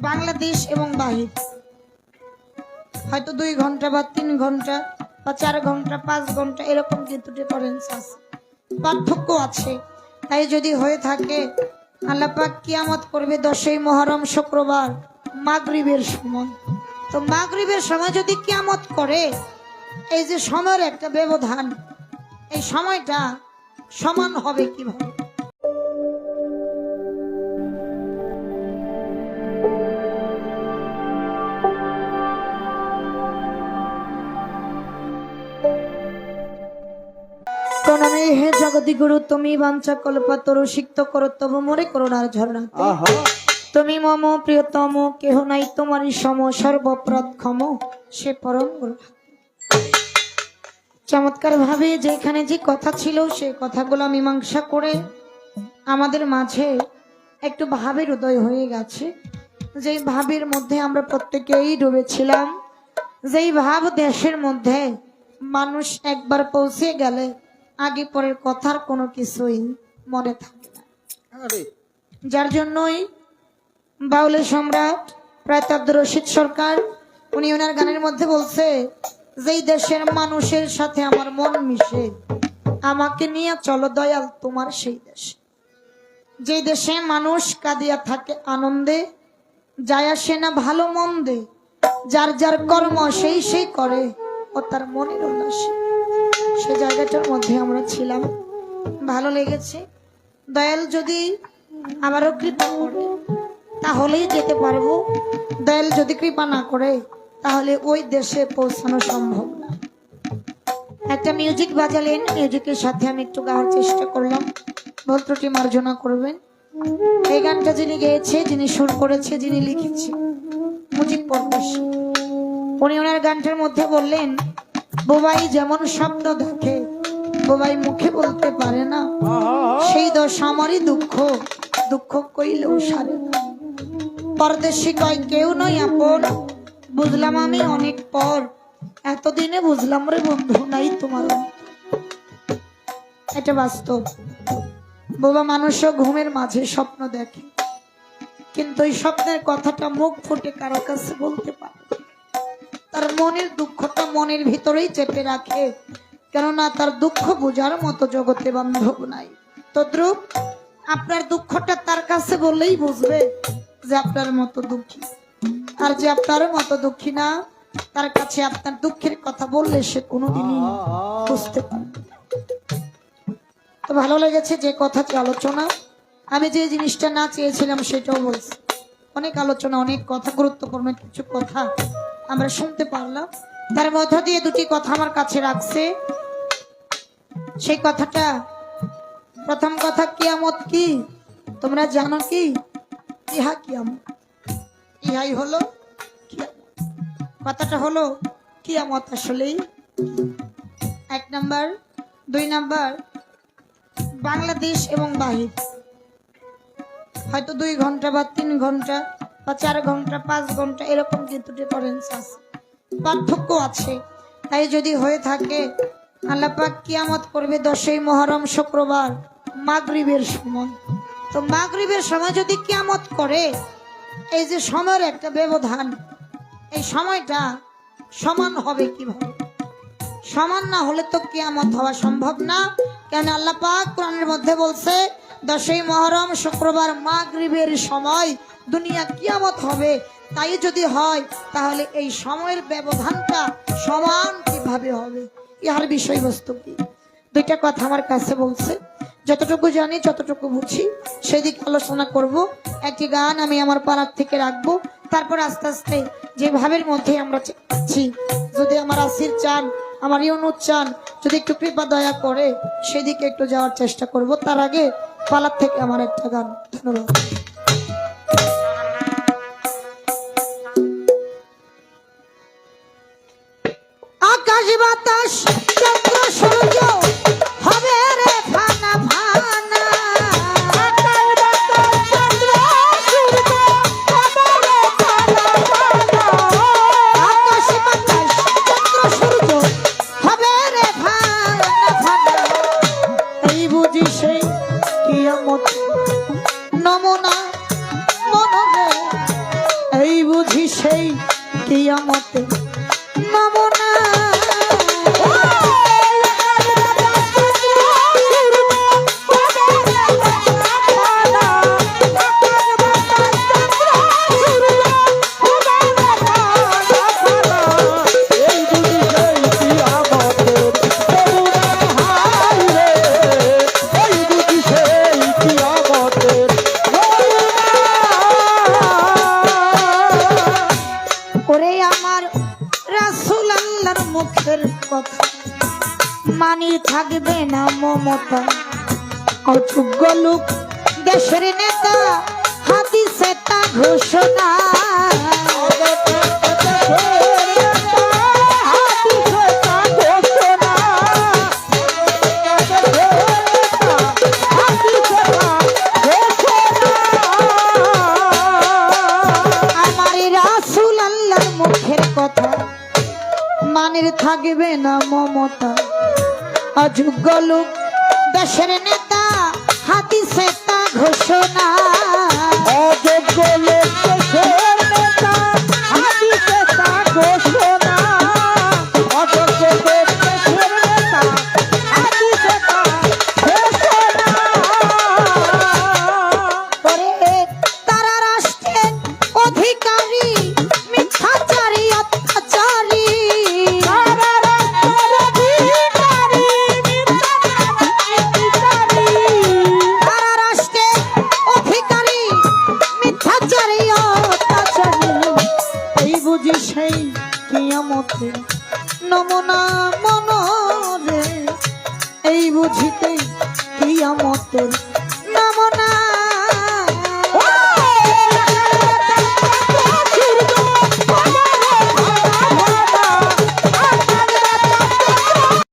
বাংলাদেশ এবং বাহির। হয়তো দুই ঘণ্টা বা তিন ঘণ্টা বা চার ঘণ্টা, পাঁচ ঘণ্টা, এরকম কিন্তু ডিফারেন্স আছে। পার্থক্য আছে। তাই যদি হয়ে থাকে, আল্লাপাক কিয়ামত করবে দশই মহরম শুক্রবার, মাগরিবের সময়। তো মাগরিবের সময় যদি কিয়ামত করে, এই যে সময়ের একটা ব্যবধান, এই সময়টা সমান হবে কীভাবে? গুরু তুমি বাঞ্ছা কল্পতরু সিক্ত করো তব মোরে করোনার ঝরনা তুমি মম প্রিয়তম কেহ নাই তোমারই সম সর্বপ্রদ ক্ষম সে পরম গুরু। চমৎকার ভাবে যেখানে যে কথা ছিল সে কথাগুলো মীমাংসা করে আমাদের মাঝে একটু ভাবের উদয় হয়ে গেছে। যেই ভাবের মধ্যে আমরা প্রত্যেকেই ডুবেছিলাম যেই ভাব দেশের মধ্যে মানুষ একবার পৌঁছে গেলে আগে পরের কথার কোনো কিছুই মনে থাকে না। যার জন্যই বাউলের সম্রাট প্রায়তাব্দ রশিদ সরকার উনি ওনার গানের মধ্যে বলছে যেই দেশের মানুষের সাথে আমার মন মিশে আমাকে নিয়ে চলো দয়াল তোমার সেই দেশ। যেই দেশে মানুষ কাঁদিয়া থাকে আনন্দে যায় আসে না ভালো মন্দে যার যার কর্ম সেই সেই করে ও তার মনের উল্লাসে সে জায়গাটার মধ্যে আমরা ছিলাম। ভালো লেগেছে। দয়াল যদি আবারও কৃপা করে, তাহলেই যেতে পারব। দয়াল যদি কৃপা না করে, তাহলে ওই দেশে পৌঁছানো সম্ভব। না একটা মিউজিক বাজালেন। মিউজিকের সাথে আমি একটু গাওয়ার চেষ্টা করলাম। ভদ্রটি মার্জনা করবেন। এই গানটা যিনি গেয়েছে, যিনি সুর করেছে, যিনি লিখেছে, মুজিব পরবেশ উনি ওনার গানটার মধ্যে বললেন বোবাই যেমন শব্দ দেখে বোবাই মুখে বলতে পারে না। সেই দোষ আমারই দুঃখ দুঃখ কইলেও সারে না। পরদেশি কয়, কেউ নয় আপন, বুঝলাম আমি অনেক পর। এতদিনে বুঝলাম রে বন্ধু, নাই তোমার এটা বাস্তব। বোবা মানুষও ঘুমের মাঝে স্বপ্ন দেখে, কিন্তু ওই স্বপ্নের কথাটা মুখ ফুটে কারও কাছে বলতে পারে। তার মনের দুঃখটা মনের ভিতরেই চেপে রাখে। কেননা তার দুঃখ বোঝার মতো জগতে বান্ধব নাই। তদ্রুপ আপনার দুঃখটা তার কাছে বললেই বুঝবে যে আপনার মতো দুঃখী। আর যে আপনার মতো দুঃখী না, তার কাছে আপনার দুঃখের কথা বললে সে কোনোদিনই বুঝতে পারবে তো ভালো লেগেছে যে কথাটি আলোচনা। আমি যে জিনিসটা না চেয়েছিলাম সেটাও বলছি। অনেক আলোচনা, অনেক কথা, গুরুত্বপূর্ণ কিছু কথা আমরা শুনতে পারলাম। তার মধ্য দিয়ে দুটি কথা আমার কাছে রাখছে। সেই কথাটা, প্রথম কথা, কিয়ামত কি? তোমরা জানো কি? ইহা কিয়ামত। ইহাই হলো কথাটা হলো, কিয়ামত আসলেই এক নাম্বার। দুই নাম্বার, বাংলাদেশ এবং বাহির। হয়তো দুই ঘণ্টা বা তিন ঘণ্টা বা চার ঘণ্টা, পাঁচ ঘণ্টা, এরকম কিন্তু ডিফারেন্স আছে। পার্থক্য আছে। তাই যদি হয়ে থাকে আল্লাপাক কিয়ামত করবে দশই মহরম শুক্রবার, মাগরিবের সময়। তো মাগরিবের সময় যদি কিয়ামত করে, এই যে সময়ের একটা ব্যবধান, এই সময়টা সমান হবে কীভাবে? সমান না হলে তো কিয়ামত হওয়া সম্ভব না। কেন আল্লাহ পাক কোরআনের মধ্যে বলছে দশই মহরম শুক্রবার মা মাগরিবের সময় দুনিয়া কিয়ামত হবে। তাই যদি হয়, তাহলে এই সময়ের ব্যবধানটা সমান কীভাবে হবে? ইহার বিষয়বস্তু কি? দুইটা কথা আমার কাছে বলছে। যতটুকু জানি, যতটুকু বুঝি, সেদিকে আলোচনা করব। একটি গান আমি আমার পাড়ার থেকে রাখব। তারপর আস্তে আস্তে যে ভাবের মধ্যে আমরা চাচ্ছি যদি আমার আসির চান, আমার ইউনুর চান, যদি একটু কৃপা দয়া করে, সেদিকে একটু যাওয়ার চেষ্টা করব। তার আগে পালার থেকে আমার একটা গান ধন্যবাদ আকাশ বাতাস চন্দ্র সূর্য হবে রে ফানা ফানা আকাশ বাতাস নমুনা নমনা এই বুঝি সেই কিয়ামতে রাসুল মুখের কথা। মানি থাকবে না মমতা। অযোগ্য লোক দেশের নেতা হাতি তা ঘোষণা। মানের থাকবে না মমতা। অযোগ্য লোক দেশের নেতা হাতি সেতা ঘোষণা। প্রিয় মতন নমনা।